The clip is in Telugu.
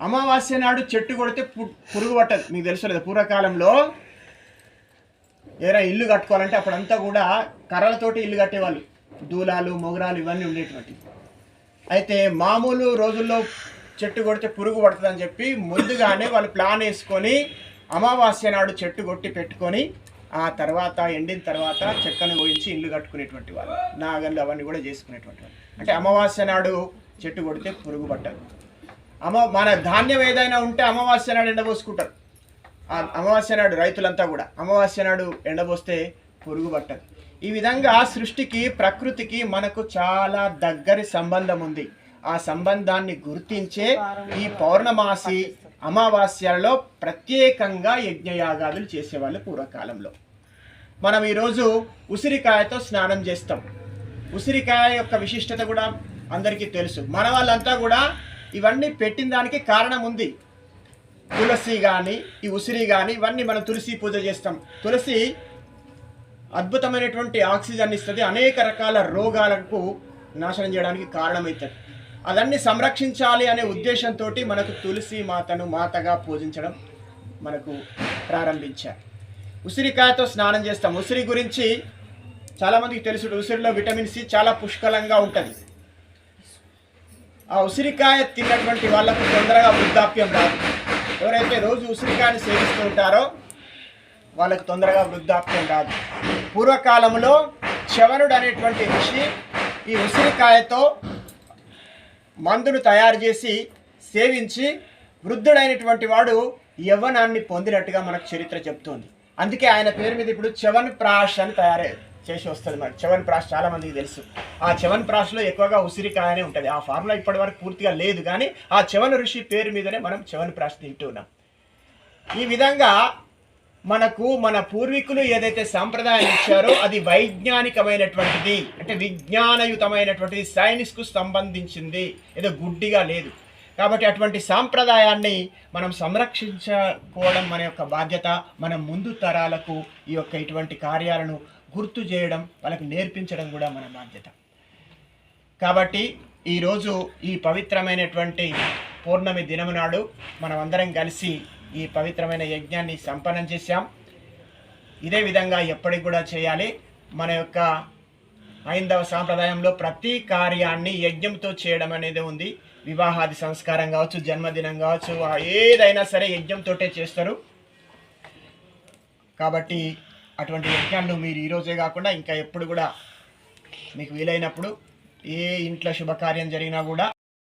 అమావాస్య నాడు చెట్టు కొడితే పు- పురుగు పట్టదు. మీకు తెలుసు లేదా పూర్వకాలంలో ఏదైనా ఇల్లు కట్టుకోవాలంటే అప్పుడంతా కూడా కర్రలతోటి ఇల్లు కట్టేవాళ్ళు. దూలాలు మొగరాలు ఇవన్నీ ఉండేటువంటి. అయితే మామూలు రోజుల్లో చెట్టు కొడితే పురుగు పడుతుందని చెప్పి ముందుగానే వాళ్ళు ప్లాన్ వేసుకొని అమావాస్య నాడు చెట్టు కొట్టి పెట్టుకొని ఆ తర్వాత ఎండిన తర్వాత చెక్కను పోయించి ఇల్లు కట్టుకునేటువంటి వాళ్ళు. నాగళ్ళు అవన్నీ కూడా చేసుకునేటువంటి వాళ్ళు. అంటే అమావాస్య నాడు చెట్టు కొడితే పురుగు పట్టదు. అమ మన ధాన్యం ఏదైనా ఉంటే అమావాస్య నాడు ఎండబోసుకుంటారు. ఆ అమావాస్య నాడు రైతులంతా కూడా. అమావాస్య నాడు ఎండబోస్తే పురుగు పట్టదు. ఈ విధంగా సృష్టికి ప్రకృతికి మనకు చాలా దగ్గరి సంబంధం ఉంది. ఆ సంబంధాన్ని గుర్తించే ఈ పౌర్ణమాసి అమావాస్యలలో ప్రత్యేకంగా యజ్ఞయాగాదులు చేసేవాళ్ళు పూర్వకాలంలో. మనం ఈరోజు ఉసిరికాయతో స్నానం చేస్తాం. ఉసిరికాయ యొక్క విశిష్టత కూడా అందరికీ తెలుసు. మన వాళ్ళంతా కూడా ఇవన్నీ పెట్టిన దానికి కారణం ఉంది. తులసి కానీ ఈ ఉసిరి కానీ ఇవన్నీ మనం తులసి పూజ చేస్తాం. తులసి అద్భుతమైనటువంటి ఆక్సిజన్ ఇస్తుంది. అనేక రకాల రోగాలకు నాశనం చేయడానికి కారణమవుతుంది అదన్నీ సంరక్షించాలి అనే ఉద్దేశంతో మనకు తులసి మాతను మాతగా పూజించడం మనకు ప్రారంభించారు. ఉసిరికాయతో స్నానం చేస్తాం. ఉసిరి గురించి చాలామందికి తెలుసు. ఉసిరిలో విటమిన్ సి చాలా పుష్కలంగా ఉంటుంది. ఆ ఉసిరికాయ తిన్నటువంటి వాళ్ళకు తొందరగా వృద్ధాప్యం రాదు. ఎవరైతే రోజు ఉసిరికాయని సేవిస్తూ ఉంటారో వాళ్ళకు తొందరగా వృద్ధాప్యం రాదు. పూర్వకాలంలో చవనుడు అనేటువంటి ఋషి ఈ ఉసిరికాయతో మందును తయారు చేసి సేవించి వృద్ధుడైనటువంటి వాడు యవ్వనాన్ని పొందినట్టుగా మనకు చరిత్ర చెప్తోంది. అందుకే ఆయన పేరు మీద ఇప్పుడు చవన్ ప్రాష్ అని తయారయ్యారు. చేసి వస్తుంది మరి. చవన్ ప్రాష్ చాలా మందికి తెలుసు. ఆ చవన్ ప్రాష్లో ఎక్కువగా ఉసిరికాయనే ఉంటుంది. ఆ ఫార్ములా ఇప్పటి వరకు పూర్తిగా లేదు కానీ ఆ చవన్ ఋషి పేరు మీదనే మనం చవన్ ప్రాష్ తింటూ ఉన్నాం. ఈ విధంగా మనకు మన పూర్వీకులు ఏదైతే సాంప్రదాయం ఇచ్చారో అది వైజ్ఞానికమైనటువంటిది అంటే విజ్ఞానయుతమైనటువంటిది సైన్స్కు సంబంధించింది. ఏదో గుడ్డిగా లేదు. కాబట్టి అటువంటి సాంప్రదాయాన్ని మనం సంరక్షించుకోవడం మన యొక్క బాధ్యత. మన ముందు తరాలకు ఈ యొక్క ఇటువంటి కార్యాలను గుర్తు చేయడం వాళ్ళకి నేర్పించడం కూడా మన బాధ్యత. కాబట్టి ఈరోజు ఈ పవిత్రమైనటువంటి పౌర్ణమి దినము నాడు మనం అందరం కలిసి ఈ పవిత్రమైన యజ్ఞాన్ని సంపన్నం చేశాం. ఇదే విధంగా ఎప్పటికి కూడా చేయాలి. మన యొక్క హైందవ సాంప్రదాయంలో ప్రతి కార్యాన్ని యజ్ఞంతో చేయడం అనేది ఉంది. వివాహాది సంస్కారం కావచ్చు జన్మదినం కావచ్చు ఏదైనా సరే యజ్ఞంతోటే చేస్తారు. కాబట్టి అటువంటి యజ్ఞాలు మీరు ఈరోజే కాకుండా ఇంకా ఎప్పుడు కూడా మీకు వీలైనప్పుడు ఏ ఇంట్లో శుభకార్యం జరిగినా కూడా